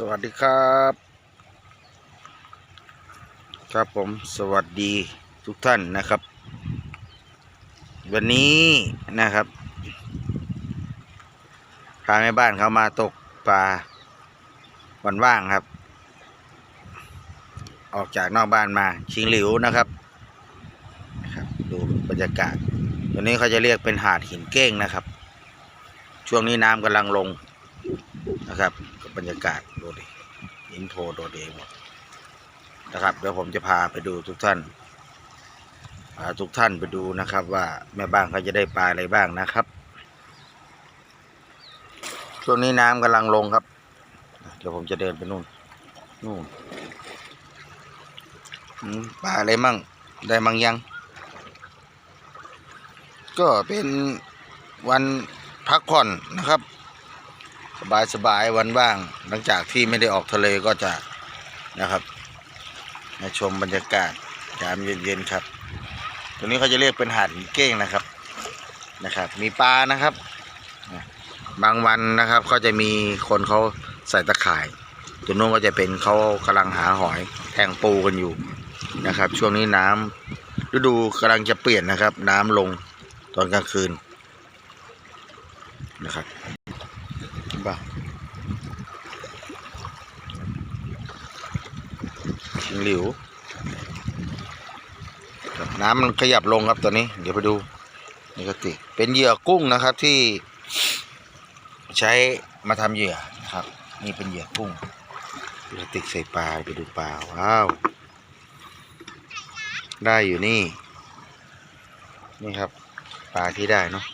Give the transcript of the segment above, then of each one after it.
สวัสดีครับ ครับผมสวัสดีทุกท่านนะครับ วันนี้นะครับพาแม่บ้านเขามาตกปลาวันว่างครับ ออกจากนอกบ้านมาชิงหลิวนะครับครับดูบรรยากาศตัวนี้เขาจะเรียกเป็นหาดหินเก้งนะครับ ช่วงนี้น้ำกำลังลงนะครับ บรรยากาศดูดิอินโทรโดดเองหมดนะครับเดี๋ยวผมจะพาไปดูทุกท่านพาทุกท่านไปดูนะครับ ว่าแม่บ้านเขาจะได้ปลาอะไรบ้างนะครับ ช่วงนี้น้ำกำลังลงครับ เดี๋ยวผมจะเดินไปนู่นนู่นปลาอะไรมั่งได้มั่งยัง ก็เป็นวันพักผ่อนนะครับ บายสบายๆวันว่าง หลังจากที่ไม่ได้ออกทะเลก็จะนะครับมาชมบรรยากาศยามเย็นๆครับ ตรงนี้เขาจะเรียกเป็นหาดเก้งนะครับนะครับ มีปลานะครับ บางวันนะครับก็จะมีคนเขาใส่ตะข่ายตัวนู้นก็จะเป็นเขากำลังหาหอยแทงปูกันอยู่นะครับ ช่วงนี้น้ำฤดูกำลังจะเปลี่ยนนะครับ น้ำลงตอนกลางคืนนะครับาชิ งหลิวน้ำมันขยับลงครับตอนนี้ เดี๋ยวไปดูนี่ก็ติเป็นเหยื่อกุ้งนะครับที่ใช้มาทำเหยื่อครับ นี่เป็นเหยื่อกุ้งพลาสติกใส่ปลาไปดูปลาว้าว ได้อยู่นี่ นี่ครับ ปลาที่ได้เนาะ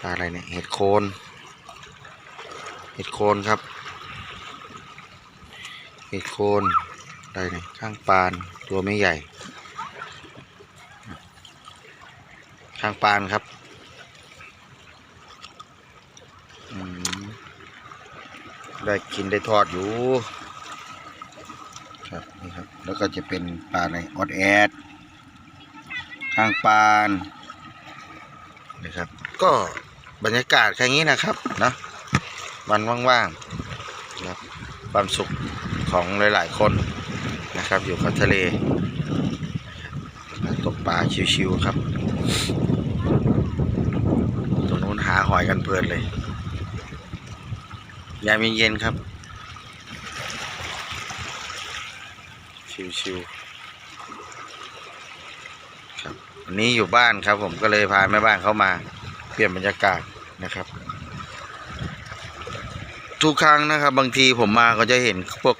ปลาอะไรเนี่ยเห็ดโคนเห็ดโคนครับเห็ดโคน นี่ยข้างปานตัวไม่ใหญ่ ข้างปานครับได้กินได้ทอดอยู่ครับนี่ครับ แล้วก็จะเป็นปลาในออดแอด ข้างปานนะครับ ก็บรรยากาศแค่นี้นะครับนะวันว่างๆนะความสุขของหลาย ๆ คน นะครับ อยู่กับทะเลตกปลาชิวๆครับ ตรงนู้นหาหอยกันเพลินเลยยามเย็นๆครับ ชิวๆครับวันนี้อยู่บ้านครับ ผมก็เลยพาแม่บ้านเข้ามา เปลี่ยนบรรยากาศนะครับ ทุกครั้งนะครับ บางทีผมมาก็จะเห็นพวก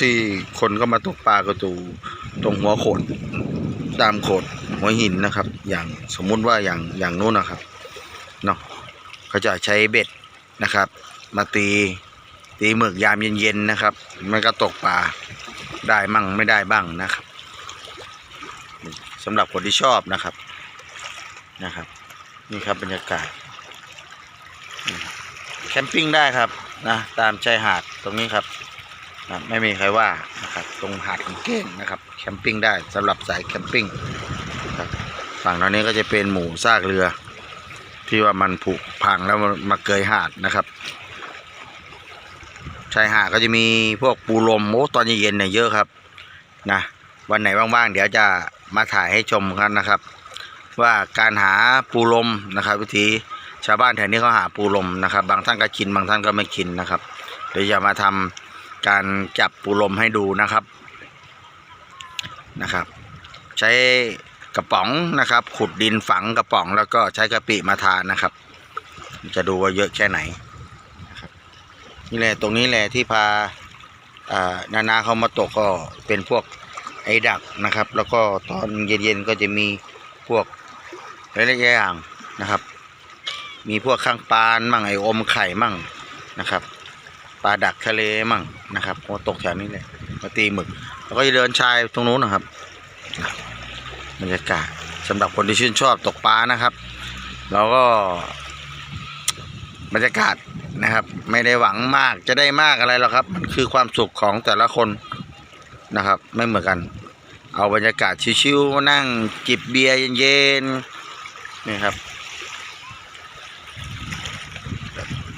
ที่คนก็มาตกปลากระตูตรงหัวโขดตามโขดหัวหินนะครับ อย่างสมมุติว่าอย่างอย่างนู้นนะครับเนาะเขาจะใช้เบ็ดนะครับ มาตีตีหมึกยามเย็นๆนะครับ มันก็ตกปลาได้มั่งไม่ได้บ้างนะครับสำหรับคนที่ชอบนะครับนะครับ นี่ครับบรรยากาศแคมปิ้งได้ครับนะตามชายหาดตรงนี้ครับ นะไม่มีใครว่านะครับตรงหาดของเก้งนะครับแคมปิ้งได้สำหรับสายแคมปิ้งครับฝั่งตอนนี้ก็จะเป็นหมู่ซากเรือ ที่ว่ามันผุพังแล้วมันมาเกยหาดนะครับชายหาดก็จะมีพวกปูลมโอ้ตอนเย็นๆเนี่ยเยอะครับนะวันไหนว่างๆ เดี๋ยวจะมาถ่ายให้ชมกันนะครับ ว่าการหาปูลมนะครับ วิธีชาวบ้านแถวนี้เขาหาปูลมนะครับ บางท่านก็กินบางท่านก็ไม่กินนะครับ เดี๋ยวจะมาทำ การจับปูลมให้ดูนะครับนะครับ ใช้กระป๋องนะครับ ขุดดินฝังกระป๋องแล้วก็ใช้กะปิมาทานนะครับ จะดูว่าเยอะแค่ไหนนะครับนี่แหละตรงนี้แหละที่พาานานาเขามาตกก็เป็นพวกไอ้ดักนะครับ แล้วก็ตอนเย็นๆก็จะมีพวกหลายๆอย่างนะครับ มีพวกข้างปานมั่งไอ้อมไข่มั่งนะครับ ลาดักทะเลมั่งนะครับโอ้ตกแถวนี้เลยมาตีหมึก แล้วก็จะเดินชายตรงนู้นนะครับบรรยากาศสำหรับคนที่ชื่นชอบตกปลานะครับ เราก็ บรรยากาศนะครับ ไม่ได้หวังมากจะได้มากอะไรหรอกครับ มันคือความสุขของแต่ละคนนะครับ ไม่เหมือนกัน เอาบรรยากาศชิวๆนั่งจิบเบียร์เย็นๆนี่ครับ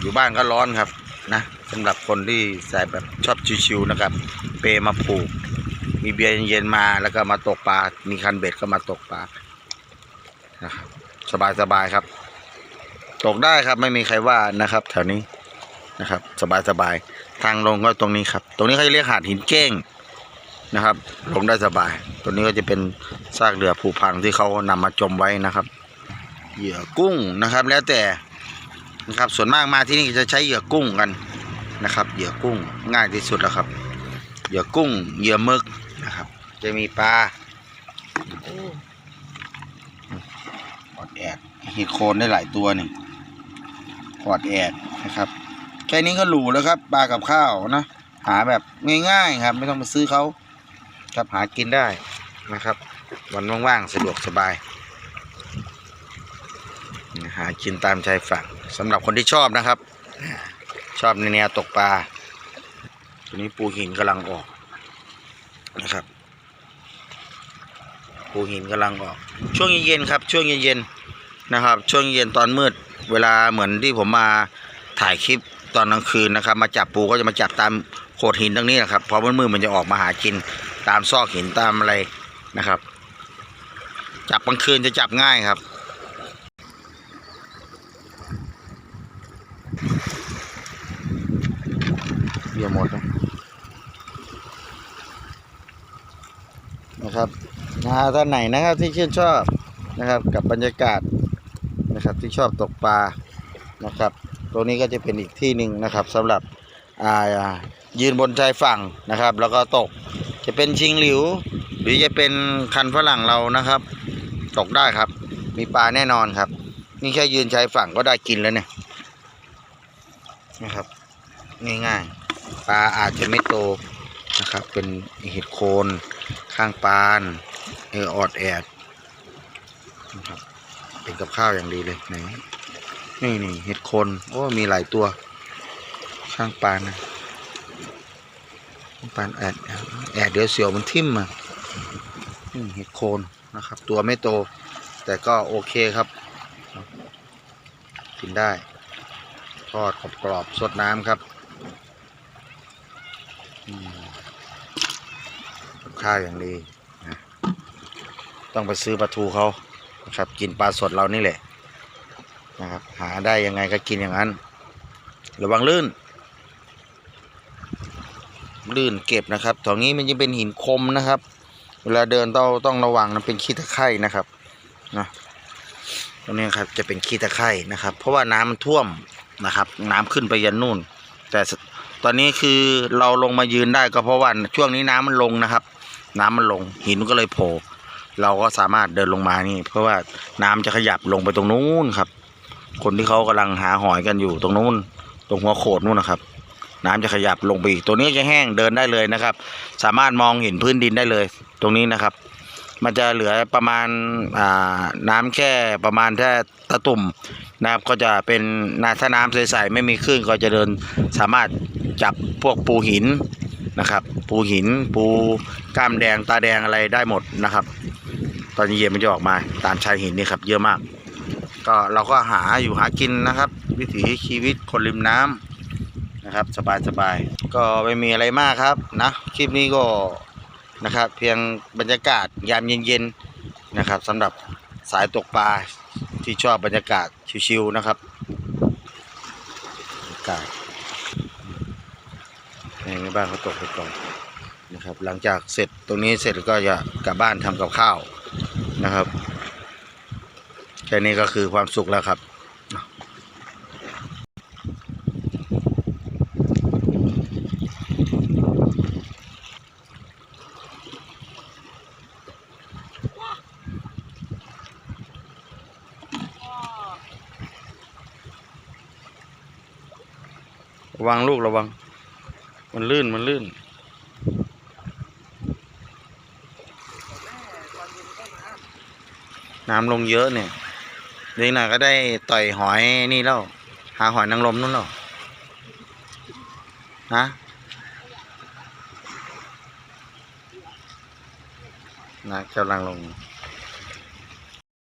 อยู่บ้านก็ร้อนครับนะ สำหรับคนที่ใส่แบบชอบชิวๆนะครับ เปมาผูก มีเบียร์เย็นๆมาแล้วก็มาตกปลา มีคันเบ็ดก็มาตกปลานะครับสบายๆครับ ตกได้ครับไม่มีใครว่านะครับ แถวนี้นะครับสบายๆทางลงก็ตรงนี้ครับ ตรงนี้เขาจะเรียกหาดหินเก้งนะครับ ลงได้สบายตรงนี้ก็จะเป็นซากเรือผุพังที่เขานำมาจมไว้นะครับ เหยื่อกุ้งนะครับ แล้วแต่นะครับ ส่วนมากมาที่นี่จะใช้เหยื่อกุ้งกัน นะครับ เหยื่อกุ้งง่ายที่สุดแล้วครับ เหยื่อกุ้ง เหยื่อมึกนะครับ จะมีปลาปอดแอดเห็ดโคนได้หลายตัวนี่ปอดแอดนะครับ แค่นี้ก็หรูแล้วครับปลากับข้าวนะหาแบบง่ายๆครับ ไม่ต้องไปซื้อเขาครับหากินได้นะครับ วันว่างๆสะดวกสบายหากินตามชายฝั่งสำหรับคนที่ชอบนะครับ ชอบในแนวตกปลาตัวนี้ปูหินกำลังออกนะครับ ปูหินกำลังออก ช่วงเย็นๆครับ ช่วงเย็นๆนะครับ ช่วงเย็นตอนมืด เวลาเหมือนที่ผมมาถ่ายคลิปตอนกลางคืนนะครับ มาจับปูก็จะมาจับตามโขดหินตรงนี้นะครับพอมืดๆมันจะออกมาหากินตามซอกหินตามอะไรนะครับ จับกลางคืนจะจับง่ายครับ เบียหมดนะนะครับนะฮะท่านไหนนะครับที่ชื่นชอบนะครับกับบรรยากาศนะครับที่ชอบตกปลานะครับตรงนี้ก็จะเป็นอีกที่หนึ่งนะครับสำหรับอ่ายืนบนชายฝั่งนะครับ แล้วก็ตกจะเป็นชิงหลิว หรือจะเป็นคันฝรั่งเรานะครับ ตกได้ครับ มีปลาแน่นอนครับ นี่แค่ยืนชายฝั่งก็ได้กินแล้วเนี่ยนะครับ ง่ายๆ ปลาอาจจะไม่โตนะครับ เป็นเห็ดโคนข้างปานเออออดแอดนะครับเป็นกับข้าวอย่างดีเลยไหนนี่นี่เห็ดโคนโอ้มีหลายตัว ข้างปานนะปานแอดแอดเดี๋ยวเสียวมันทิ่มมานี่เห็ดโคนนะครับ ตัวไม่โต แต่ก็โอเคครับ กินได้ทอดกรอบๆสดน้ำครับ ข้าวอย่างดีนะต้องไปซื้อปลาทูเขานะครับ กินปลาสดเรานี่แหละนะครับหาได้ยังไงก็กินอย่างนั้น ระวังลื่น ลื่นเก็บนะครับตรงนี้มันจะเป็นหินคมนะครับ เวลาเดินต้องต้องระวังนะเป็นขี้ตะไคร่นะครับนะตรงนี้ครับจะเป็นขี้ตะไคร่นะครับ เพราะว่าน้ำมันท่วมนะครับ น้ำขึ้นไปยันนู่น แต่ ตอนนี้คือเราลงมายืนได้ก็เพราะว่าช่วงนี้น้ำมันลงนะครับ น้ำมันลง หินก็เลยโผล่เราก็สามารถเดินลงมานี่ เพราะว่าน้ำจะขยับลงไปตรงนู้นครับ คนที่เขากำลังหาหอยกันอยู่ตรงนู้น ตรงหัวโขดนู้นนะครับ น้ำจะขยับลงไปอีกตัวนี้จะแห้งเดินได้เลยนะครับ สามารถมองเห็นพื้นดินได้เลย ตรงนี้นะครับ มันจะเหลือประมาณอ่าน้ำแค่ประมาณแค่ตะตุ่มนะครับก็จะเป็นนาถ้าน้ำใสๆไม่มีคลื่นก็จะเดินสามารถ จับพวกปูหินนะครับ ปูหินปูกล้ามแดงตาแดงอะไรได้หมดนะครับ ตอนเย็นมันจะออกมาตามชายหินนี่ครับ เยอะมาก ก็เราก็หาอยู่หากินนะครับ วิถีชีวิตคนริมน้ำนะครับ สบายๆก็ไม่มีอะไรมากครับนะคลิปนี้ก็นะครับ เพียงบรรยากาศยามเย็นๆนะครับสำหรับสายตกปลาที่ชอบบรรยากาศชิวๆนะครับบรรยากาศ ในบ้านเขาตกไปก่อนนะครับ หลังจากเสร็จตรงนี้เสร็จก็จะกลับบ้านทำกับข้าวนะครับ แค่นี้ก็คือความสุขแล้วครับระวังลูกระวัง มันลื่นมันลื่นน้ำลงเยอะเนี่ยเด็กหน่อยก็ได้ต่อยหอยนี่แล้ว หาหอยนางรมนู่นแล้วฮะนะกำลังลง